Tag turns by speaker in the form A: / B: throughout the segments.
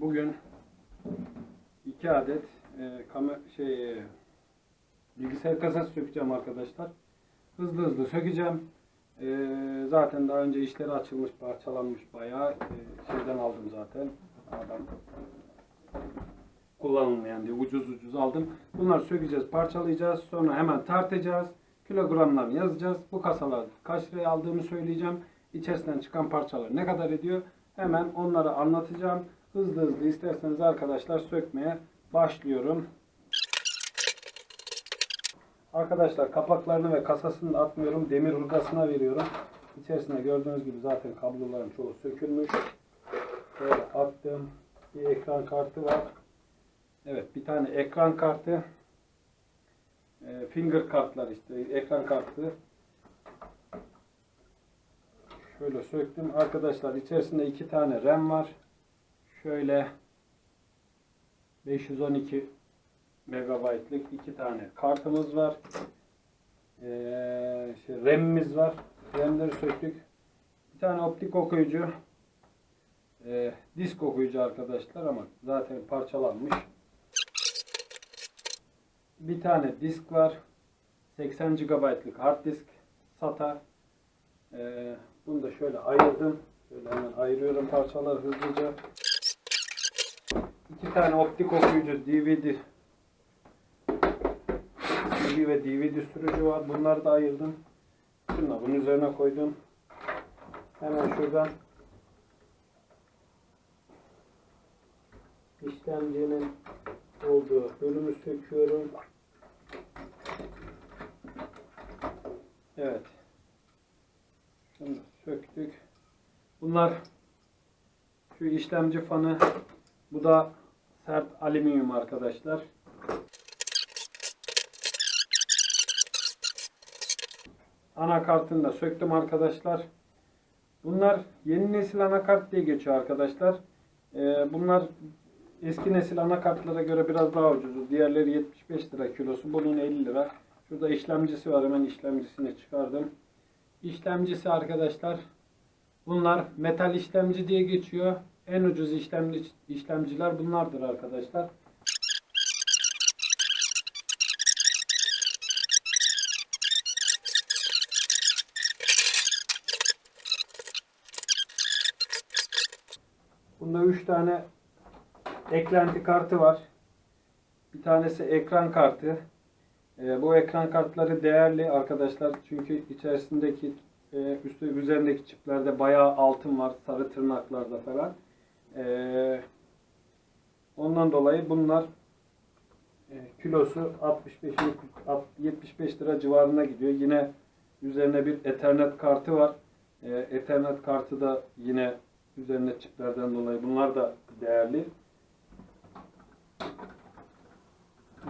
A: Bugün iki adet e, kamer şey e, bilgisayar kasası sökeceğim arkadaşlar. Hızlı hızlı sökeceğim. E, zaten daha önce işleri açılmış, parçalanmış bayağı e, şeyden aldım zaten. Adam kullanılmayan diye ucuz ucuz aldım. Bunları sökeceğiz, parçalayacağız. Sonra hemen tartacağız. Kilogramlarını yazacağız. Bu kasalar kaç liraya aldığımı söyleyeceğim. İçerisinden çıkan parçalar ne kadar ediyor? Hemen onları anlatacağım. Hızlı hızlı isterseniz arkadaşlar sökmeye başlıyorum. Arkadaşlar kapaklarını ve kasasını atmıyorum. Demir hurdasına veriyorum. İçerisinde gördüğünüz gibi zaten kabloların çoğu sökülmüş. Şöyle attım. Bir ekran kartı var. Evet bir tane ekran kartı. E, finger kartlar işte ekran kartı. Şöyle söktüm. Arkadaşlar içerisinde iki tane RAM var. Şöyle 512 megabaytlık iki tane kartımız var. Ee, şey, RAM'imiz var. RAM'leri söktük. Bir tane optik okuyucu. Ee, disk okuyucu arkadaşlar ama zaten parçalanmış. Bir tane disk var. 80 GB'lık hard disk. SATA. Ee, bunu da şöyle ayırdım. Şöyle hemen ayırıyorum parçaları hızlıca. İki tane optik okuyucu DVD CD ve DVD sürücü var. Bunları da ayırdım. Şunu bunun üzerine koydum. Hemen şuradan işlemcinin olduğu bölümü söküyorum. Evet. Şunu söktük. Bunlar şu işlemci fanı. Bu da sert alüminyum arkadaşlar. Anakartını da söktüm arkadaşlar. Bunlar yeni nesil anakart diye geçiyor arkadaşlar. Ee, bunlar eski nesil anakartlara göre biraz daha ucuz. Diğerleri 75 lira kilosu. Bunun 50 lira. Şurada işlemcisi var. Hemen işlemcisini çıkardım. İşlemcisi arkadaşlar. Bunlar metal işlemci diye geçiyor. En ucuz işlemci, işlemciler bunlardır arkadaşlar. Bunda 3 tane eklenti kartı var. Bir tanesi ekran kartı. Ee, bu ekran kartları değerli arkadaşlar çünkü içerisindeki e, üstü üzerindeki çiplerde bayağı altın var sarı tırnaklarda falan. Ee, ondan dolayı bunlar e, kilosu 65 75 lira civarına gidiyor. Yine üzerine bir Ethernet kartı var. Ee, Ethernet kartı da yine üzerine çiplerden dolayı bunlar da değerli.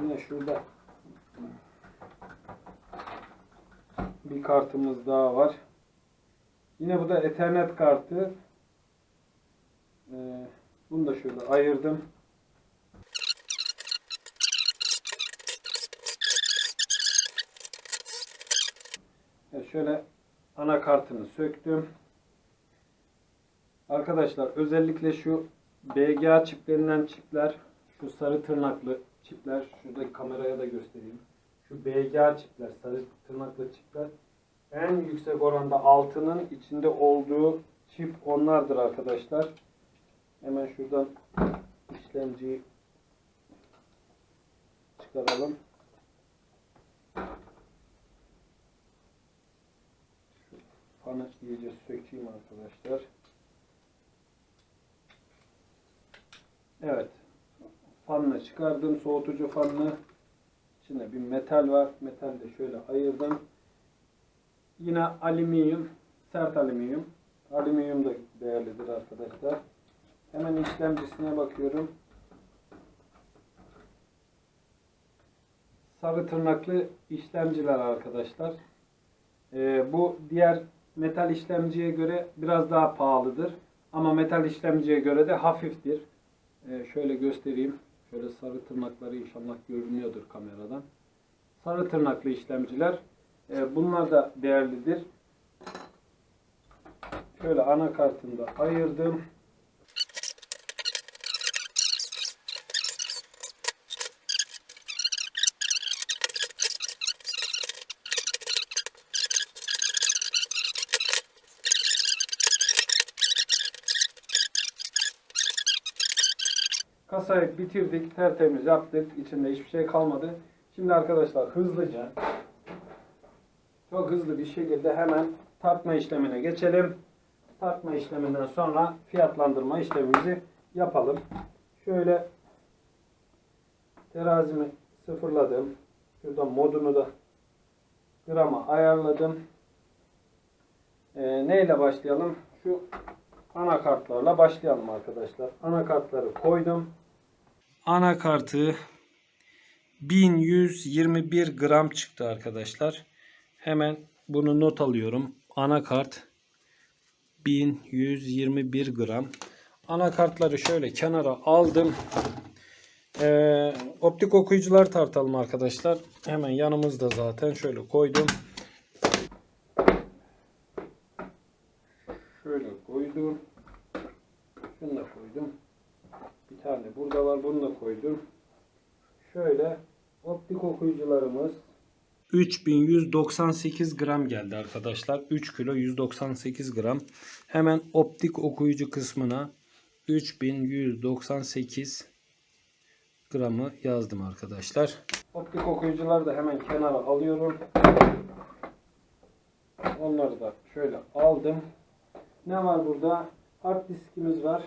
A: Yine şurada bir kartımız daha var. Yine bu da Ethernet kartı. Ee, bunu da şöyle ayırdım. Evet, şöyle anakartını söktüm. Arkadaşlar özellikle şu BGA çiplerinden çipler, şu sarı tırnaklı çipler, şuradaki kameraya da göstereyim. Şu BGA çipler, sarı tırnaklı çipler en yüksek oranda altının içinde olduğu çip onlardır arkadaşlar. Hemen şuradan işlemciyi çıkaralım. Şu fanı iyice sökeyim arkadaşlar. Evet. Fanını çıkardım. Soğutucu fanını. İçinde bir metal var. Metal de şöyle ayırdım. Yine alüminyum. Sert alüminyum. Alüminyum da değerlidir arkadaşlar. Hemen işlemcisine bakıyorum. Sarı tırnaklı işlemciler arkadaşlar. Ee, bu diğer metal işlemciye göre biraz daha pahalıdır. Ama metal işlemciye göre de hafiftir. Ee, şöyle göstereyim. Şöyle sarı tırnakları inşallah görünüyordur kameradan. Sarı tırnaklı işlemciler. e, bunlar da değerlidir. Şöyle anakartını da ayırdım. Kasayı bitirdik, tertemiz yaptık. İçinde hiçbir şey kalmadı. Şimdi arkadaşlar hızlıca çok hızlı bir şekilde hemen tartma işlemine geçelim. Tartma işleminden sonra fiyatlandırma işlemimizi yapalım. Şöyle terazimi sıfırladım. Şurada modunu da grama ayarladım. Ee, neyle başlayalım? Şu anakartlarla başlayalım arkadaşlar. Anakartları koydum. Anakartı 1121 gram çıktı arkadaşlar. Hemen bunu not alıyorum. Anakart 1121 gram. Anakartları şöyle kenara aldım. Ee, optik okuyucular tartalım arkadaşlar. Hemen yanımızda zaten şöyle koydum. Şöyle koydum. Şunu da koydum. Bir tane Bunu da koydum. Şöyle optik okuyucularımız 3198 gram geldi arkadaşlar. 3 kilo 198 gram. Hemen optik okuyucu kısmına 3198 gramı yazdım arkadaşlar. Optik okuyucuları da hemen kenara alıyorum. Onları da şöyle aldım. Ne var burada? Hard diskimiz var.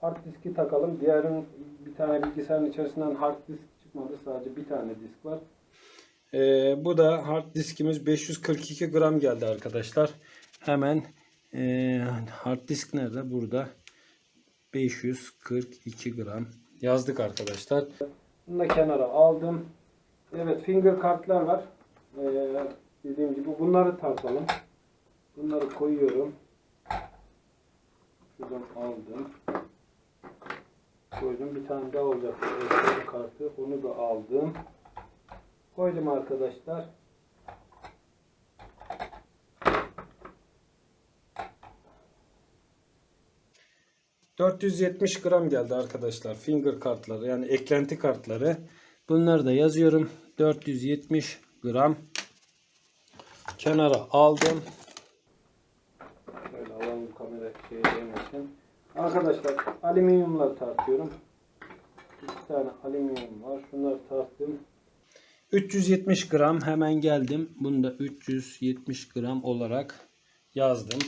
A: Hard diski takalım. Diğerin bir tane bilgisayarın içerisinden hard disk çıkmadı. Sadece bir tane disk var. Ee, bu da hard diskimiz 542 gram geldi arkadaşlar. Hemen ee, hard disk nerede? Burada. 542 gram yazdık arkadaşlar. Bunu da kenara aldım. Evet finger kartlar var. Ee, dediğim gibi bunları tartalım. Bunları koyuyorum. Şuradan aldım. Koydum. Bir tane daha olacak. Kartı. Onu da aldım. Koydum arkadaşlar. ...470 gram geldi arkadaşlar. Finger kartları yani eklenti kartları. Bunları da yazıyorum. 470 gram. Kenara aldım. Şöyle alalım kamera şey değmesin. Arkadaşlar alüminyumla tartıyorum. İki tane alüminyum var. Şunları tarttım. 370 gram hemen geldim. Bunu da 370 gram olarak yazdım.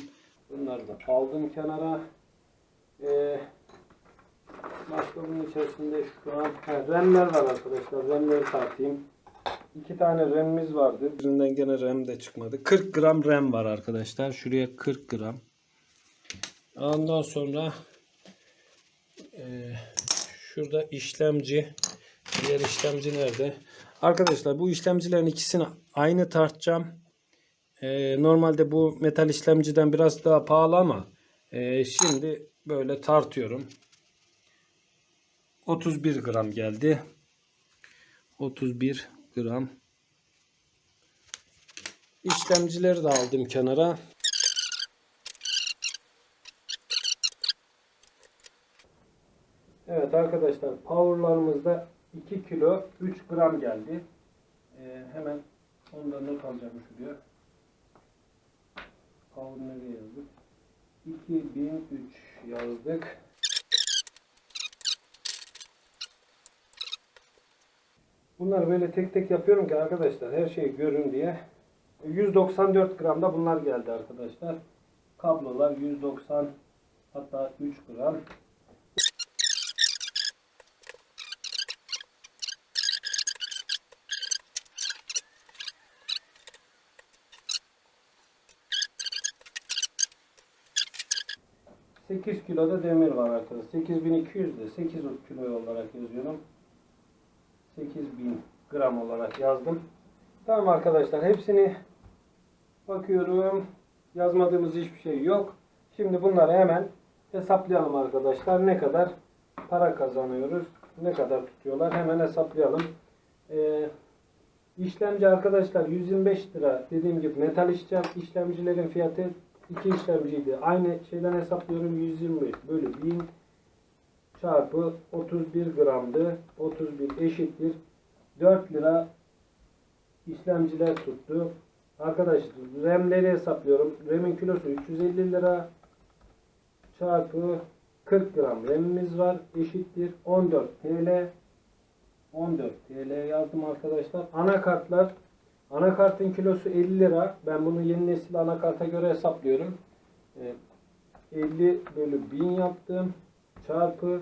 A: Bunları da aldım kenara. Ee, başka bunun içerisinde şu an he, remler var arkadaşlar. Remleri tartayım. İki tane remimiz vardı. Birinden gene rem de çıkmadı. 40 gram rem var arkadaşlar. Şuraya 40 gram. Ondan sonra e, şurada işlemci. Diğer işlemci nerede? Arkadaşlar bu işlemcilerin ikisini aynı tartacağım. Ee, normalde bu metal işlemciden biraz daha pahalı ama e, şimdi böyle tartıyorum. 31 gram geldi. 31 gram. İşlemcileri de aldım kenara. Evet arkadaşlar powerlarımızda 2 kilo 3 gram geldi. Ee, hemen onu da not alacağım şuraya. Power nereye yazdık? 2003 yazdık. Bunları böyle tek tek yapıyorum ki arkadaşlar her şeyi görün diye. 194 gramda bunlar geldi arkadaşlar. Kablolar 190 hatta 3 gram. ...8 kiloda demir var arkadaşlar. 8200 de 8 kilo olarak yazıyorum. 8000 gram olarak yazdım. Tamam arkadaşlar hepsini bakıyorum. Yazmadığımız hiçbir şey yok. Şimdi bunları hemen hesaplayalım arkadaşlar. Ne kadar para kazanıyoruz? Ne kadar tutuyorlar? Hemen hesaplayalım. Ee, işlemci arkadaşlar 125 lira. Dediğim gibi metal işlem, işlemcilerin fiyatı iki işlemciydi. Aynı şeyden hesaplıyorum 120 bölü 1000 çarpı 31 gramdı. 31 eşittir. 4 lira işlemciler tuttu. Arkadaşlar RAM'leri hesaplıyorum. RAM'in kilosu 350 lira çarpı 40 gram RAM'imiz var. Eşittir 14 TL. 14 TL yazdım arkadaşlar. Anakartlar. Anakartın kilosu 50 lira. Ben bunu yeni nesil anakarta göre hesaplıyorum. Ee, 50 bölü 1000 yaptım. Çarpı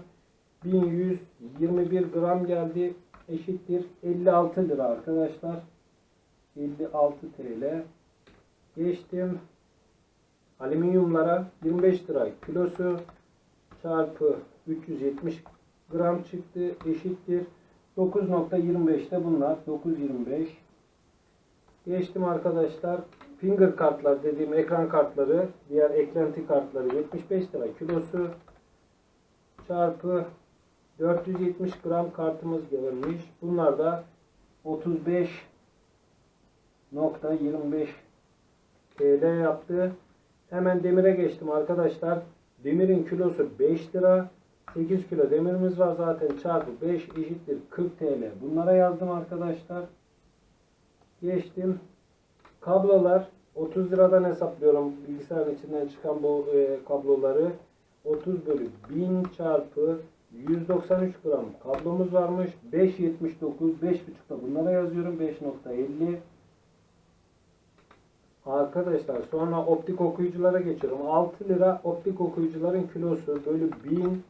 A: 1121 gram geldi. Eşittir 56 lira arkadaşlar. 56 TL. Geçtim. Alüminyumlara 25 lira kilosu çarpı 370 gram çıktı. Eşittir 9.25'te bunlar. 9.25. Geçtim arkadaşlar. Finger kartlar dediğim ekran kartları, diğer eklenti kartları 75 lira kilosu çarpı 470 gram kartımız gelmiş. Bunlar da 35.25 TL yaptı. Hemen demire geçtim arkadaşlar. Demirin kilosu 5 lira. 8 kilo demirimiz var zaten çarpı 5 eşittir 40 TL. Bunlara yazdım arkadaşlar. Geçtim. Kablolar 30 liradan hesaplıyorum bilgisayarın içinden çıkan bu e, kabloları. 30 bölü 1000 çarpı 193 gram kablomuz varmış. 5.79 5.5'da bunlara yazıyorum. 5.50 Arkadaşlar sonra optik okuyuculara geçiyorum. 6 lira optik okuyucuların kilosu bölü 1000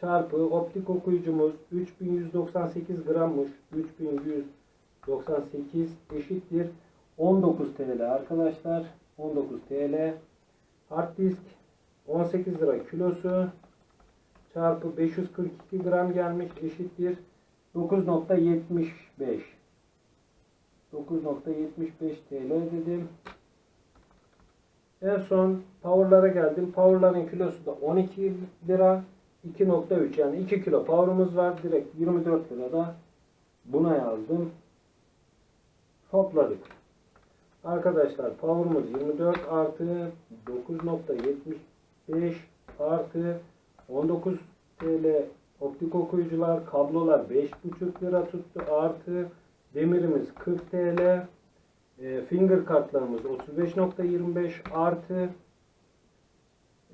A: çarpı optik okuyucumuz 3198 grammış. 3198 eşittir 19 TL arkadaşlar. 19 TL. Hard disk 18 lira kilosu çarpı 542 gram gelmiş eşittir 9.75 9.75 TL dedim. En son power'lara geldim. Power'ların kilosu da 12 lira 2.3 yani 2 kilo power'ımız var. Direkt 24 lirada buna yazdım. Topladık. Arkadaşlar power'ımız 24 artı 9.75 artı 19 TL optik okuyucular kablolar 5.5 lira tuttu artı demirimiz 40 TL e, finger kartlarımız 35.25 artı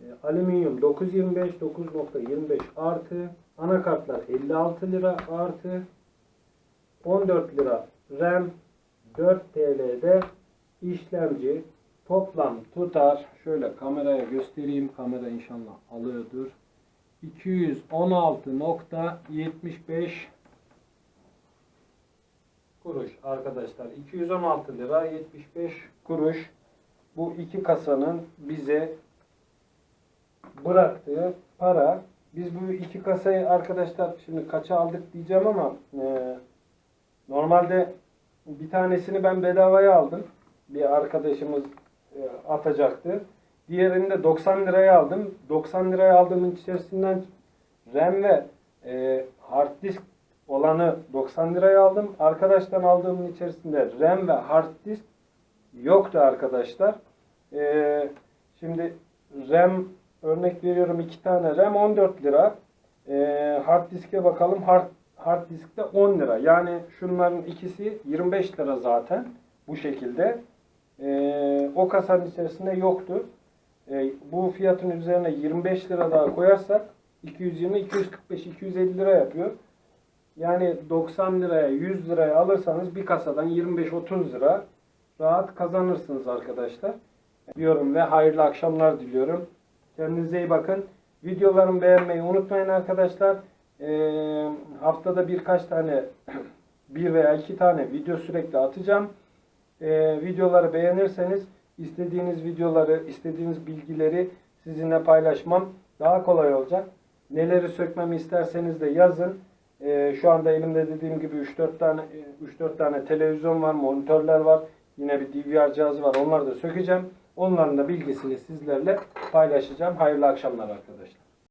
A: e, alüminyum 9.25 9.25 artı anakartlar 56 lira artı 14 lira RAM 4 TL'de işlemci toplam tutar. Şöyle kameraya göstereyim. Kamera inşallah alıyordur. 216.75 kuruş. Arkadaşlar 216 lira 75 kuruş. Bu iki kasanın bize bıraktığı para. Biz bu iki kasayı arkadaşlar şimdi kaça aldık diyeceğim ama e, normalde bir tanesini ben bedavaya aldım bir arkadaşımız e, atacaktı diğerini de 90 liraya aldım 90 liraya aldığımın içerisinden RAM ve e, hard disk olanı 90 liraya aldım. Arkadaştan aldığımın içerisinde RAM ve hard disk yoktu arkadaşlar. Ee, şimdi RAM örnek veriyorum iki tane RAM 14 lira. Hard diske bakalım. Hard, hard diskte 10 lira. Yani şunların ikisi 25 lira zaten. Bu şekilde. Ee, o kasanın içerisinde yoktu. Ee, bu fiyatın üzerine 25 lira daha koyarsak 220, 245, 250 lira yapıyor. Yani 90 liraya 100 liraya alırsanız bir kasadan 25-30 lira rahat kazanırsınız arkadaşlar. Diyorum ve hayırlı akşamlar diliyorum. Kendinize iyi bakın. Videolarımı beğenmeyi unutmayın arkadaşlar. Ee, haftada birkaç tane bir veya iki tane video sürekli atacağım. Ee, videoları beğenirseniz istediğiniz videoları, istediğiniz bilgileri sizinle paylaşmam daha kolay olacak. Neleri sökmemi isterseniz de yazın. Ee, şu anda elimde dediğim gibi 3-4 tane 3-4 tane televizyon var, monitörler var. Yine bir DVR cihazı var. Onları da sökeceğim. Onların da bilgisini sizlerle paylaşacağım. Hayırlı akşamlar arkadaşlar.